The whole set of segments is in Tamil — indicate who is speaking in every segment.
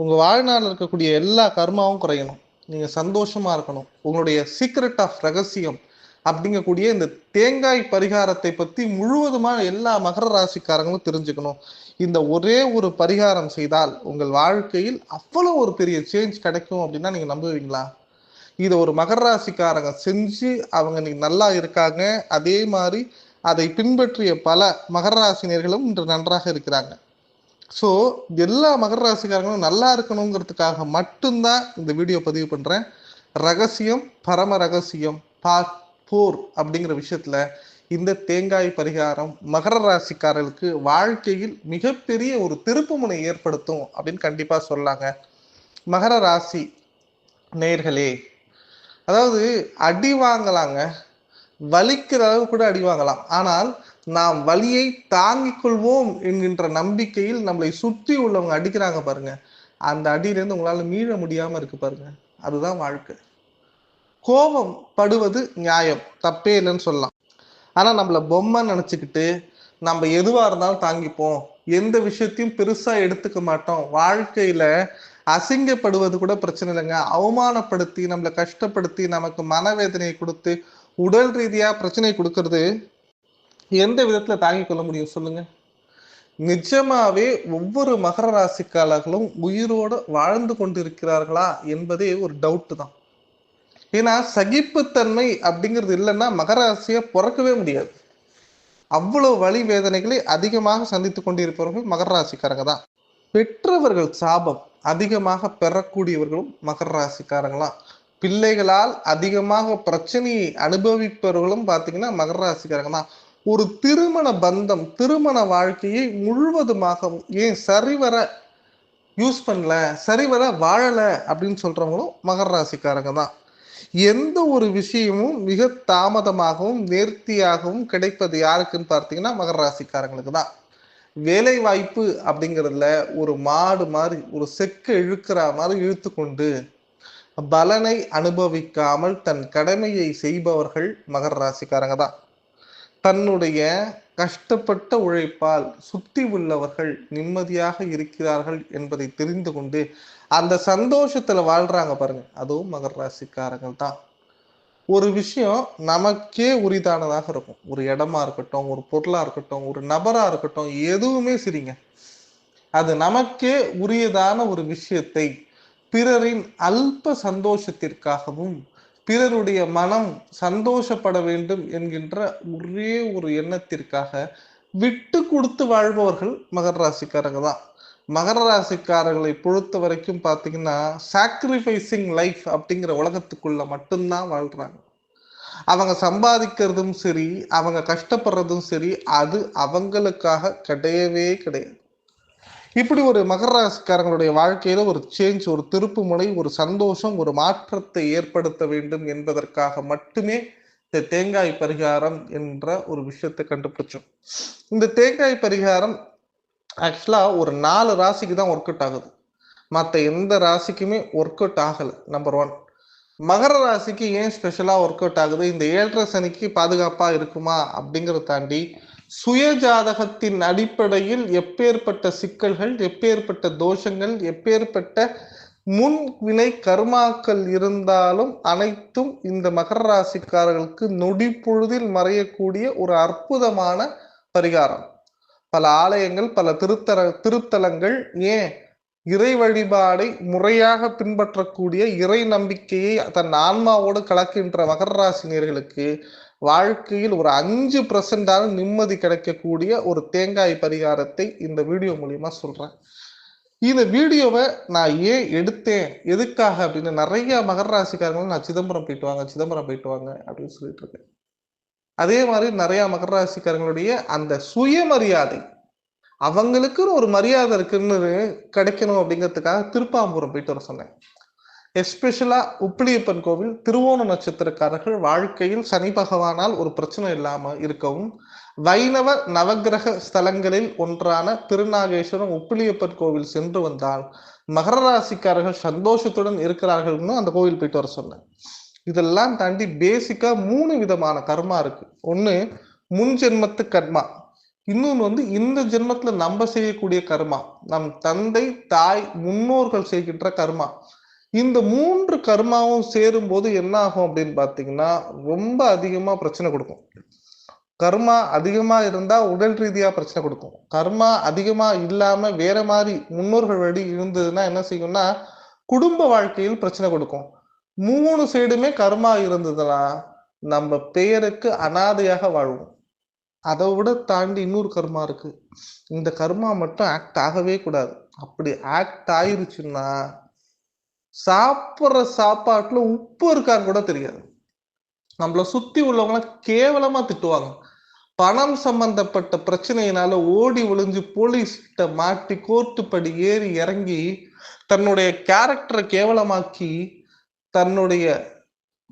Speaker 1: உங்கள் வாழ்நாள் இருக்கக்கூடிய எல்லா கர்மாவும் குறையணும். நீங்கள் சந்தோஷமாக இருக்கணும். உங்களுடைய சீக்ரெட் ஆஃப் ரகசியம் அப்படிங்கக்கூடிய இந்த தேங்காய் பரிகாரத்தை பற்றி முழுவதுமாக எல்லா மகர ராசிக்காரங்களும் தெரிஞ்சுக்கணும். இந்த ஒரே ஒரு பரிகாரம் செய்தால் உங்கள் வாழ்க்கையில் அவ்வளோ ஒரு பெரிய சேஞ்ச் கிடைக்கும் அப்படின்னா நீங்கள் நம்புவீங்களா? இதை ஒரு மகர ராசிக்காரங்க செஞ்சு அவங்க இன்னைக்கு நல்லா இருக்காங்க. அதே மாதிரி அதை பின்பற்றிய பல மகர ராசினியர்களும் இன்று நன்றாக இருக்கிறாங்க. ஸோ எல்லா மகர ராசிக்காரங்களும் நல்லா இருக்கணுங்கிறதுக்காக மட்டும்தான் இந்த வீடியோ பதிவு பண்ணுறேன் ரகசியம் பரம ரகசியம் பார்ட் போர் அப்படிங்கிற விஷயத்துல இந்த தேங்காய் பரிகாரம் மகர ராசிக்காரர்களுக்கு வாழ்க்கையில் மிகப்பெரிய ஒரு திருப்புமுனை ஏற்படுத்தும் அப்படின்னு கண்டிப்பாக சொல்லாங்க. மகர ராசி நேர்களே அதாவது அடி வாங்கலாங்க. வலிக்கிற அளவு கூட அடி வாங்கலாம். ஆனால் நாம் வலியை தாங்கிக் கொள்வோம் என்கின்ற நம்பிக்கையில் நம்மளை சுற்றி உள்ளவங்க அடிக்கிறாங்க பாருங்க. அந்த அடியிலேருந்து உங்களால் மீள முடியாம இருக்கு பாருங்க. அதுதான் வாழ்க்கை. கோபம் படுவது நியாயம். தப்பே இல்லைன்னு சொல்லலாம். ஆனா நம்மள பொம்மை நினைச்சுக்கிட்டு நம்ம எதுவா இருந்தாலும் தாங்கிப்போம். எந்த விஷயத்தையும் பெருசா எடுத்துக்க மாட்டோம். வாழ்க்கையில அசிங்கப்படுவது கூட பிரச்சனை இல்லைங்க. அவமானப்படுத்தி நம்மளை கஷ்டப்படுத்தி நமக்கு மனவேதனையை கொடுத்து உடல் ரீதியா பிரச்சனை கொடுக்கறது எந்த விதத்துல தாங்கிக் கொள்ள முடியும் சொல்லுங்க? நிஜமாவே ஒவ்வொரு மகர ராசிக்காரர்களும் உயிரோட வாழ்ந்து கொண்டிருக்கிறார்களா என்பதே ஒரு டவுட் தான். ஏன்னா சகிப்புத்தன்மை அப்படிங்கிறது இல்லைன்னா மகர ராசியை பிறக்கவே முடியாது. அவ்வளவு வழி வேதனைகளை அதிகமாக சந்தித்துக் கொண்டிருப்பவர்கள் மகர ராசிக்காரங்க தான். பெற்றவர்கள் சாபம் அதிகமாக பெறக்கூடியவர்களும் மகர ராசிக்காரங்களாம் பிள்ளைகளால் அதிகமாக பிரச்சனையை அனுபவிப்பவர்களும் பார்த்தீங்கன்னா மகர ராசிக்காரங்க தான். ஒரு திருமண பந்தம் திருமண வாழ்க்கையை முழுவதுமாக ஏன் சரிவர யூஸ் பண்ணல சரிவர வாழலை அப்படின்னு சொல்கிறவங்களும் மகர ராசிக்காரங்க தான். எந்த ஒரு விஷயமும் மிக தாமதமாகவும் நேர்த்தியாகவும் கிடைப்பது யாருக்குன்னு பார்த்தீங்கன்னா மகர ராசிக்காரங்களுக்கு தான். வேலை வாய்ப்பு அப்படிங்கிறதுல ஒரு மாடு மாதிரி ஒரு செக்கு இழுக்கிற மாதிரி இழுத்து கொண்டு பலனை அனுபவிக்காமல் தன் கடமையை செய்பவர்கள் மகர ராசிக்காரங்க தான். தன்னுடைய கஷ்டப்பட்ட உழைப்பால் சுத்தி உள்ளவர்கள் நிம்மதியாக இருக்கிறார்கள் என்பதை தெரிந்து கொண்டு அந்த சந்தோஷத்துல வாழ்றாங்க பாருங்க. அதுவும் மகர ராசிக்காரங்கள் தான். ஒரு விஷயம் நமக்கே உரிதானதாக இருக்கும். ஒரு இடமா இருக்கட்டும் ஒரு பொருளா இருக்கட்டும் ஒரு நபரா இருக்கட்டும் எதுவுமே சரிங்க. அது நமக்கே உரியதான ஒரு விஷயத்தை பிறரின் அல்ப சந்தோஷத்திற்காகவும் பிறருடைய மனம் சந்தோஷப்பட வேண்டும் என்கின்ற ஒரே ஒரு எண்ணத்திற்காக விட்டு கொடுத்து வாழ்பவர்கள் மகர ராசிக்காரங்க தான். மகர ராசிக்காரர்களை பொறுத்த வரைக்கும் பார்த்தீங்கன்னா சாக்ரிஃபைசிங் லைஃப் அப்படிங்கிற உலகத்துக்குள்ள மட்டும்தான் வாழ்றாங்க. அவங்க சம்பாதிக்கிறதும் சரி அவங்க கஷ்டப்படுறதும் சரி அது அவங்களுக்காக கிடையவே கிடையாது. இப்படி ஒரு மகர ராசிக்காரங்களுடைய வாழ்க்கையில ஒரு சேஞ்ச் ஒரு திருப்பு முனை ஒரு சந்தோஷம் ஒரு மாற்றத்தை ஏற்படுத்த வேண்டும் என்பதற்காக மட்டுமே இந்த தேங்காய் பரிகாரம் என்ற ஒரு விஷயத்தை கண்டுபிடிச்சோம். இந்த தேங்காய் பரிகாரம் ஆக்சுவலா ஒரு நாலு ராசிக்கு தான் ஒர்க் அவுட் ஆகுது. மற்ற எந்த ராசிக்குமே ஒர்க் அவுட் ஆகலை நம்பர் ஒன் மகர ராசிக்கு ஏன் ஸ்பெஷலா ஒர்க் அவுட் ஆகுது? இந்த ஏழரை சனிக்கு பாதுகாப்பா இருக்குமா? அப்படிங்கிறத தாண்டி சுய ஜாதகத்தின் அடிப்படையில் எப்பேற்பட்ட சிக்கல்கள் எப்பேற்பட்ட தோஷங்கள் எப்பேற்பட்ட முன் வினை கர்மாக்கள் இருந்தாலும் அனைத்தும் இந்த மகர ராசிக்காரர்களுக்கு நொடி பொழுதில் மறையக்கூடிய ஒரு அற்புதமான பரிகாரம். பல ஆலயங்கள் பல திருத்தர திருத்தலங்கள் ஏன் இறை வழிபாடை முறையாக பின்பற்றக்கூடிய இறை நம்பிக்கையை தன் ஆன்மாவோடு கலக்கின்ற மகர ராசினியர்களுக்கு வாழ்க்கையில் ஒரு அஞ்சு பர்சன்டான நிம்மதி கிடைக்கக்கூடிய ஒரு தேங்காய் பரிகாரத்தை இந்த வீடியோ மூலியமா சொல்றேன். இந்த வீடியோவை நான் ஏன் எடுத்தேன்? எதுக்காக? அப்படின்னு நிறைய மகர ராசிக்காரங்களும் நான் சிதம்பரம் போயிட்டு வாங்க சிதம்பரம் போயிட்டு வாங்க அப்படின்னு சொல்லிட்டு இருக்கேன். அதே மாதிரி நிறைய மகர ராசிக்காரங்களுடைய அந்த சுயமரியாதை அவங்களுக்குன்னு ஒரு மரியாதை இருக்குன்னு கிடைக்கணும் அப்படிங்கிறதுக்காக திருப்பாம்பூரம் போயிட்டு வர சொன்னேன். எஸ்பெஷலா உப்பிலியப்பன் கோவில் திருவோண நட்சத்திரக்காரர்கள் வாழ்க்கையில் சனி பகவானால் ஒரு பிரச்சனை இல்லாம இருக்கவும் வைணவ நவகிரக ஸ்தலங்களில் ஒன்றான திருநாகேஸ்வரம் உப்பிலியப்பன் கோவில் சென்று வந்தால் மகர ராசிக்காரர்கள் சந்தோஷத்துடன் இருக்கிறார்கள்னு அந்த கோவில் போயிட்டு வர சொன்னேன். இதெல்லாம் தாண்டி பேசிக்கா மூணு விதமான கர்மா இருக்கு. ஒண்ணு முன் ஜென்மத்து கர்மா. இன்னொன்று வந்து இந்த ஜென்மத்துல நம்ம செய்யக்கூடிய கர்மா. நம் தந்தை தாய் முன்னோர்கள் செய்கின்ற கர்மா. இந்த மூன்று கர்மாவும் சேரும் போது என்ன ஆகும் அப்படின்னு பாத்தீங்கன்னா ரொம்ப அதிகமா பிரச்சனை கொடுக்கும். கர்மா அதிகமா இருந்தா உடல் ரீதியா பிரச்சனை கொடுக்கும். கர்மா அதிகமா இல்லாம வேற மாதிரி முன்னோர்கள் வழி இருந்ததுன்னா என்ன செய்யும்னா குடும்ப வாழ்க்கையில் பிரச்சனை கொடுக்கும். மூணு சைடுமே கர்மா இருந்ததுன்னா நம்ம பெயருக்கு அனாதையாக வாழ்வோம். அதை விட தாண்டி இன்னொரு கர்மா இருக்கு. இந்த கர்மா மட்டும் ஆக்ட் ஆகவே கூடாது. அப்படி ஆக்ட் ஆயிருச்சுன்னா சாப்பிட்ற சாப்பாட்டுல உப்பு இருக்கான்னு கூட தெரியாது. நம்மள சுத்தி உள்ளவங்களாம் கேவலமா திட்டுவாங்க. பணம் சம்பந்தப்பட்ட பிரச்சனையினால ஓடி ஒளிஞ்சு போலீஸ்கிட்ட மாட்டி கோர்ட்டு படி ஏறி இறங்கி தன்னுடைய கேரக்டரை கேவலமாக்கி தன்னுடைய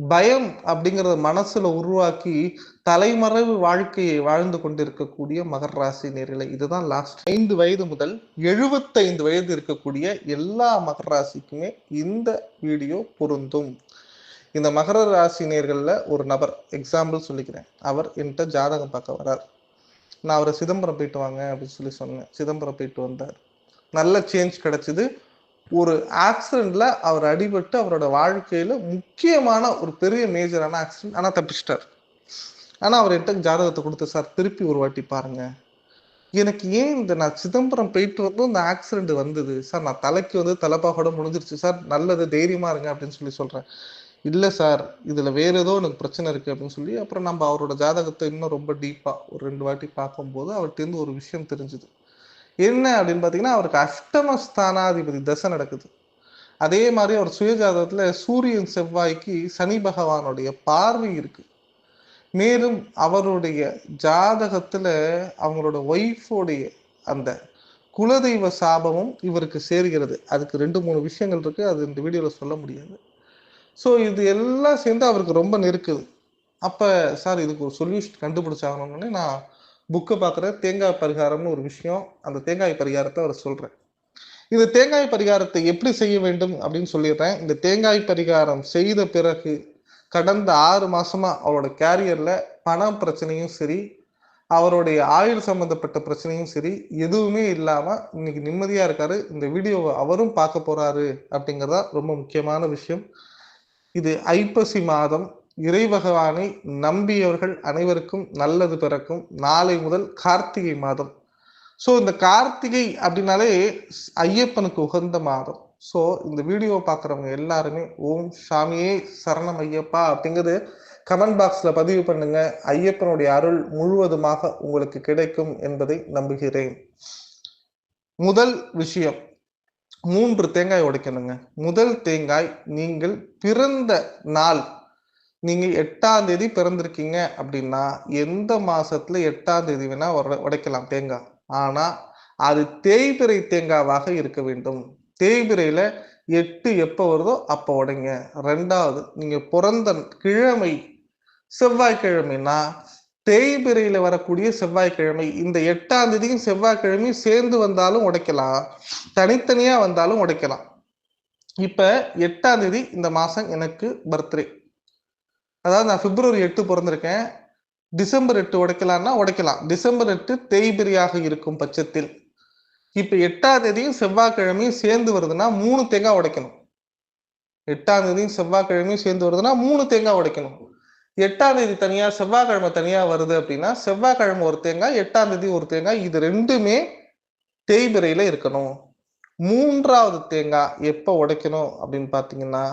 Speaker 1: பயம் அப்படிங்கறத மனசுல உருவாக்கி தலைமறைவு வாழ்க்கையை வாழ்ந்து கொண்டிருக்கக்கூடிய மகர் ராசி நேர்களை இதுதான் லாஸ்ட் ஐந்து வயது முதல் எழுபத்தைந்து வயது இருக்கக்கூடிய எல்லா மகர ராசிக்குமே இந்த வீடியோ பொருந்தும். இந்த மகர ராசி நேர்களில் ஒரு நபர் எக்ஸாம்பிள் சொல்லிக்கிறேன். அவர் என்கிட்ட ஜாதகம் பார்க்க வரார். நான் அவரை சிதம்பரம் போயிட்டு வாங்க அப்படின்னு சொல்லி சொன்னேன். சிதம்பரம் போயிட்டு வந்தார். நல்ல சேஞ்ச் கிடைச்சிது. ஒரு ஆக்சிடென்ட்ல அவர் அடிபட்டு அவரோட வாழ்க்கையில முக்கியமான ஒரு பெரிய மேஜரான ஆக்சிடென்ட் ஆனா தப்பிச்சிட்டார். ஆனா அவர் என்கிட்ட ஜாதகத்தை கொடுத்து சார் திருப்பி ஒரு வாட்டி பாருங்க. எனக்கு ஏன் இந்த நான் சிதம்பரம் போயிட்டு வந்து இந்த ஆக்சிடென்ட் வந்தது? சார் நான் தலைக்கு வந்து தலைப்பாகோட முடிஞ்சிருச்சு. சார் நல்லது தைரியமா இருங்க அப்படின்னு சொல்லி சொல்றேன். இல்லை சார் இதுல வேற ஏதோ எனக்கு பிரச்சனை இருக்கு அப்படின்னு சொல்லி அப்புறம் நம்ம அவரோட ஜாதகத்தை இன்னும் ரொம்ப டீப்பா ஒரு ரெண்டு வாட்டி பார்க்கும்போது அவர்கிட்ட இருந்து ஒரு விஷயம் தெரிஞ்சுது. என்ன அப்படின்னு பார்த்தீங்கன்னா அவருக்கு அஷ்டம ஸ்தானாதிபதி தசை நடக்குது. அதே மாதிரி அவர் சுயஜாதகத்தில் சூரியன் செவ்வாய்க்கு சனி பகவானுடைய பார்வை இருக்கு. மேலும் அவருடைய ஜாதகத்தில் அவங்களோட ஒய்ஃபோடைய அந்த குலதெய்வ சாபமும் இவருக்கு சேர்கிறது. அதுக்கு ரெண்டு மூணு விஷயங்கள் இருக்குது அது இந்த வீடியோவில் சொல்ல முடியாது. ஸோ இது எல்லாம் சேர்ந்து அவருக்கு ரொம்ப நெருக்குது. அப்போ சார் இதுக்கு ஒரு சொல்யூஷன் கண்டுபிடிச்சாகணும்னு நான் புக்கை பார்க்குற தேங்காய் பரிகாரம்னு ஒரு விஷயம். அந்த தேங்காய் பரிகாரத்தை அவர் சொல்கிறேன் இந்த தேங்காய் பரிகாரத்தை எப்படி செய்ய வேண்டும் அப்படின்னு சொல்லிடுறேன். இந்த தேங்காய் பரிகாரம் செய்த பிறகு கடந்த ஆறு மாசமா அவரோட கேரியர்ல பண பிரச்சனையும் சரி அவருடைய ஆயுள் சம்பந்தப்பட்ட பிரச்சனையும் சரி எதுவுமே இல்லாம இன்னைக்கு நிம்மதியா இருக்காரு. இந்த வீடியோவை அவரும் பார்க்க போறாரு அப்படிங்கிறதா ரொம்ப முக்கியமான விஷயம். இது ஐப்பசி மாதம் இறைபகவானை நம்பியவர்கள் அனைவருக்கும் நல்லது பிறக்கும் நாளை முதல் கார்த்திகை மாதம். ஸோ இந்த கார்த்திகை அப்படின்னாலே ஐயப்பனுக்கு உகந்த மாதம். ஸோ இந்த வீடியோ பார்க்குறவங்க எல்லாருமே ஓம் சாமியே சரணம் ஐயப்பா அப்படிங்கிறது கமெண்ட் பாக்ஸில் பதிவு பண்ணுங்க. ஐயப்பனுடைய அருள் முழுவதுமாக உங்களுக்கு கிடைக்கும் என்பதை நம்புகிறேன். முதல் விஷயம் மூன்று தேங்காய் உடைக்கணுங்க. முதல் தேங்காய் நீங்கள் பிறந்த நாள் நீங்க எட்டாம் தேதி பிறந்திருக்கீங்க அப்படின்னா எந்த மாசத்துல எட்டாம் தேதி வேணா உடைக்கலாம் தேங்காய் ஆனா அது தேய்பிறை தேங்காவாக இருக்க வேண்டும். தேய்பிறையில எட்டு எப்போ வருதோ அப்போ உடைங்க. ரெண்டாவது நீங்க பிறந்த கிழமை செவ்வாய்க்கிழமைனா தேய்பிறையில வரக்கூடிய செவ்வாய்க்கிழமை இந்த எட்டாம் தேதியும் செவ்வாய்க்கிழமையும் சேர்ந்து வந்தாலும் உடைக்கலாம். தனித்தனியா வந்தாலும் உடைக்கலாம். இப்ப எட்டாம் தேதி இந்த மாசம் எனக்கு பர்த்டே அதாவது நான் பிப்ரவரி எட்டு பிறந்திருக்கேன். டிசம்பர் எட்டு உடைக்கலாம்னா உடைக்கலாம். டிசம்பர் எட்டு தேய்பிரியாக இருக்கும் பட்சத்தில். இப்போ எட்டாம் தேதியும் செவ்வாய்க்கிழமையும் சேர்ந்து வருதுன்னா மூணு தேங்காய் உடைக்கணும். எட்டாம் தேதியும் செவ்வாய்க்கிழமையும் சேர்ந்து வருதுன்னா மூணு தேங்காய் உடைக்கணும். எட்டாம் தேதி தனியா செவ்வாய்க்கிழமை தனியா வருது அப்படின்னா செவ்வாய்க்கிழமை ஒரு தேங்காய் எட்டாம் தேதி ஒரு தேங்காய். இது ரெண்டுமே தேய்பிரையில இருக்கணும். மூன்றாவது தேங்காய் எப்போ உடைக்கணும் அப்படின்னு பார்த்தீங்கன்னா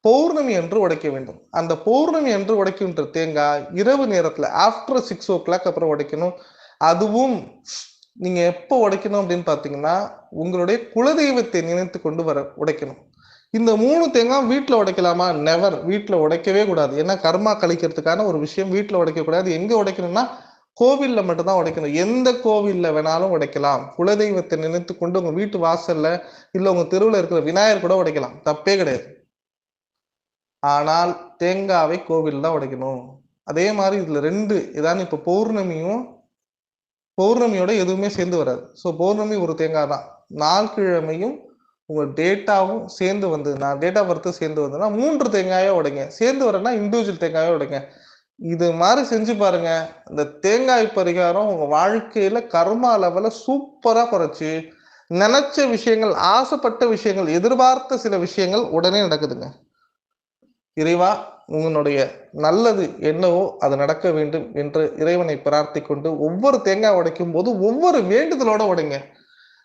Speaker 1: பௌர்ணமி என்று உடைக்க வேண்டும். அந்த பௌர்ணமி என்று உடைக்கின்ற தேங்காய் இரவு நேரத்தில் ஆஃப்டர் சிக்ஸ் ஓ கிளாக் அப்புறம் உடைக்கணும். அதுவும் நீங்க எப்போ உடைக்கணும் அப்படின்னு பாத்தீங்கன்னா உங்களுடைய குலதெய்வத்தை நினைத்து கொண்டு வர உடைக்கணும். இந்த மூணு தேங்காய் வீட்டில் உடைக்கலாமா? நெவர் வீட்டில் உடைக்கவே கூடாது. ஏன்னா கர்மா கழிக்கிறதுக்கான ஒரு விஷயம். வீட்டில் உடைக்கக்கூடாது எங்கே உடைக்கணும்னா கோவிலில் மட்டும்தான் உடைக்கணும். எந்த கோவிலில் வேணாலும் உடைக்கலாம். குலதெய்வத்தை நினைத்து கொண்டு உங்கள் வீட்டு வாசலில் இல்லை உங்கள் தெருவில் இருக்கிற விநாயகர் கூட உடைக்கலாம். தப்பே கிடையாது. ஆனால் தேங்காவை கோவில் தான் உடைக்கணும். அதே மாதிரி இதுல ரெண்டு இதான் இப்ப பௌர்ணமியும் பௌர்ணமியோட எதுவுமே சேர்ந்து வராது. ஸோ பௌர்ணமி ஒரு தேங்காய் தான். நாள் கிழமையும் உங்க டேட்டாவும் சேர்ந்து வந்து நான் டேட்டா பர்த்து சேர்ந்து வந்ததுன்னா மூன்று தேங்காயோ உடைங்க. சேர்ந்து வரேன்னா இண்டிவிஜுவல் தேங்காயோ உடைங்க. இது மாதிரி செஞ்சு பாருங்க. இந்த தேங்காய் பரிகாரம் உங்க வாழ்க்கையில கர்மா லெவல சூப்பரா குறைச்சு நினைச்ச விஷயங்கள் ஆசைப்பட்ட விஷயங்கள் எதிர்பார்த்த சில விஷயங்கள் உடனே நடக்குதுங்க. இறைவா உங்களுடைய நல்லது என்னவோ அது நடக்க வேண்டும் என்று இறைவனை பிரார்த்தி கொண்டு ஒவ்வொரு தேங்காய் உடைக்கும் போது ஒவ்வொரு வேண்டுதலோட உடைங்க.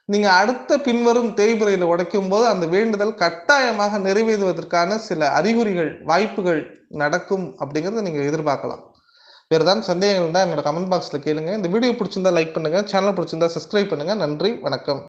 Speaker 1: நீங்க அடுத்த பின்வரும் தேய்பிரையில உடைக்கும் போது அந்த வேண்டுதல் கட்டாயமாக நிறைவேறுவதற்கான சில அறிகுறிகள் வாய்ப்புகள் நடக்கும் அப்படிங்கறத நீங்க எதிர்பார்க்கலாம். வேறு ஏதாவது சந்தேகங்கள் தான் என்னோட கமெண்ட் பாக்ஸ்ல கேளுங்க. இந்த வீடியோ பிடிச்சிருந்தா லைக் பண்ணுங்க சேனல் பிடிச்சிருந்தா சப்ஸ்கிரைப் பண்ணுங்க. நன்றி வணக்கம்.